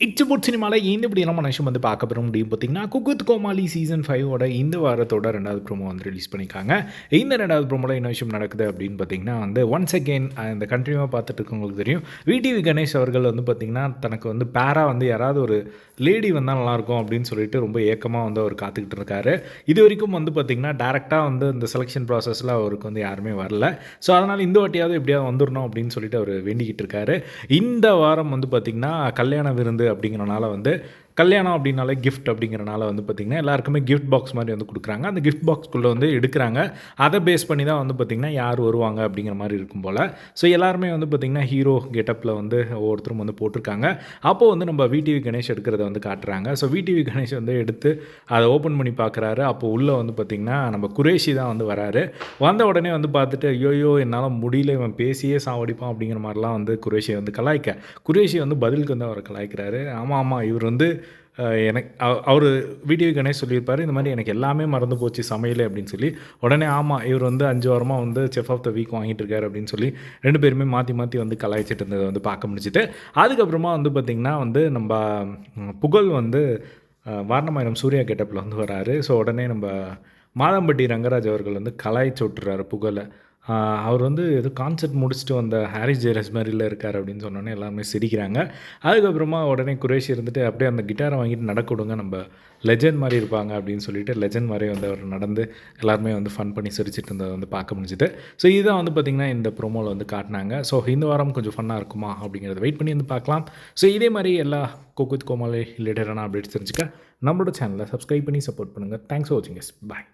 இச்சபோட் சினிமாவில் இந்த இப்படி நம்ம நிமிஷம் வந்து பார்க்க பெற முடியும் பார்த்தீங்கன்னா குக்குத் கோமாளி சீசன் ஃபைவோட இந்த வாரத்தோட ரெண்டாவது ப்ரோமோ வந்து ரிலீஸ் பண்ணியிருக்காங்க. இந்த ரெண்டாவது ப்ரோமோவில் என்ன விஷயம் நடக்குது அப்படின்னு பார்த்தீங்கன்னா வந்து ஒன்ஸ் அகெயின் இந்த கண்டினியூவாக பார்த்துட்டு இருக்கவங்களுக்கு தெரியும். விடிவி கணேஷ் அவர்கள் வந்து பார்த்திங்கன்னா தனக்கு வந்து பேரா வந்து யாராவது ஒரு லேடி வந்தால் நல்லாயிருக்கும் அப்படின்னு சொல்லிட்டு ரொம்ப ஏக்கமாக வந்து அவர் காத்துக்கிட்டு இருக்காரு. இது வரைக்கும் வந்து பார்த்திங்கன்னா டேரெக்டாக வந்து இந்த செலெக்ஷன் ப்ராசஸில் அவருக்கு வந்து யாருமே வரல. ஸோ அதனால் இந்த வாட்டியாவது எப்படியாவது வந்துடணும் அப்படின்னு சொல்லிட்டு அவர் வேண்டிக்கிட்டு இருக்காரு. இந்த வாரம் வந்து பார்த்திங்கன்னா கல்யாண விருந்து அப்படிங்கிறனால வந்து கல்யாணம் அப்படின்னாலே கிஃப்ட் அப்படிங்கிறனால வந்து பார்த்திங்கன்னா எல்லாருக்குமே கிஃப்ட் பாக்ஸ் மாதிரி வந்து கொடுக்குறாங்க. அந்த கிஃப்ட் பாக்ஸ்க்குள்ளே வந்து எடுக்கிறாங்க. அதை பேஸ் பண்ணி தான் வந்து பார்த்திங்கன்னா யார் வருவாங்க அப்படிங்கிற மாதிரி இருக்கும் போல். ஸோ எல்லாருமே வந்து பார்த்திங்கன்னா ஹீரோ கெட்டப்பில் வந்து ஒவ்வொருத்தரும் வந்து போட்டிருக்காங்க. அப்போது வந்து நம்ம விடிவி கணேஷ் எடுக்கிறத வந்து காட்டுறாங்க. ஸோ விடிவி கணேஷ் வந்து எடுத்து அதை ஓப்பன் பண்ணி பார்க்குறாரு அப்போது உள்ளே வந்து பார்த்திங்கன்னா நம்ம குரேஷி தான் வந்து வராரு. வந்த உடனே வந்து பார்த்துட்டு ஐயோயோ என்னால் முடியல இவன் பேசியே சாவடிப்பான் அப்படிங்கிற மாதிரிலாம் வந்து குரேஷியை வந்து கலாய்க்க. குரேஷி வந்து பதிலுக்கு வந்து அவரை கலாய்க்கிறாரு. ஆமாம் ஆமாம் இவர் வந்து எனக்கு அவர் வீடியோ கணேஷ் சொல்லியிருப்பார் இந்த மாதிரி எனக்கு எல்லாமே மறந்து போச்சு சமையல் அப்படின்னு சொல்லி. உடனே ஆமாம் இவர் வந்து அஞ்சு வாரமாக வந்து செஃப் ஆஃப் த வீக் வாங்கிட்டு இருக்காரு அப்படின்னு சொல்லி ரெண்டு பேருமே மாற்றி மாற்றி வந்து கலாய்ச்சிட்டு இருந்ததை வந்து பார்க்க முடிச்சுட்டு அதுக்கப்புறமா வந்து பார்த்திங்கன்னா வந்து நம்ம புகழ் வந்து வாரணமாயிரம் சூர்யா கெட்டப்பில் வந்து வராரு. ஸோ உடனே நம்ம மாதம்பட்டி ரங்கராஜ் அவர்கள் வந்து கலாய்ச்சி விட்டுறாரு புகழை. அவர் வந்து ஏதோ கான்செர்ட் முடிச்சுட்டு வந்த ஹாரிஸ் ஜெயரஸ் மாதிரில இருக்கார் அப்படின்னு சொன்னோன்னே எல்லாருமே சிரிக்கிறாங்க. அதுக்கப்புறமா உடனே குரேஷி இருந்துட்டு அப்படியே அந்த கிட்டாரை வாங்கிட்டு நடக்க கொடுங்க நம்ம லெஜண்ட் மாதிரி இருப்பாங்க அப்படின்னு சொல்லிட்டு லெஜண்ட் மாதிரி வந்து அவர் நடந்து எல்லாருமே வந்து ஃபன் பண்ணி சிரிச்சிட்டு இருந்ததை வந்து பார்க்க முடிஞ்சுது. ஸோ இதுதான் வந்து பார்த்திங்கன்னா இந்த ப்ரோமோவில் வந்து காட்டினாங்க. ஸோ இந்த வாரம் கொஞ்சம் ஃபன்னாக இருக்குமா அப்படிங்கிறத வெயிட் பண்ணி வந்து பார்க்கலாம். ஸோ இதே மாதிரி எல்லா கோகுத் கோமாலே ரிலேட்டடான அப்டேட்ஸ் தெரிஞ்சுக்க நம்மளோட சேனலை சப்ஸ்கிரைப் பண்ணி சப்போர்ட் பண்ணுங்கள் தேங்க்ஸ் ஃபார் வாட்சிங் எஸ் பாய்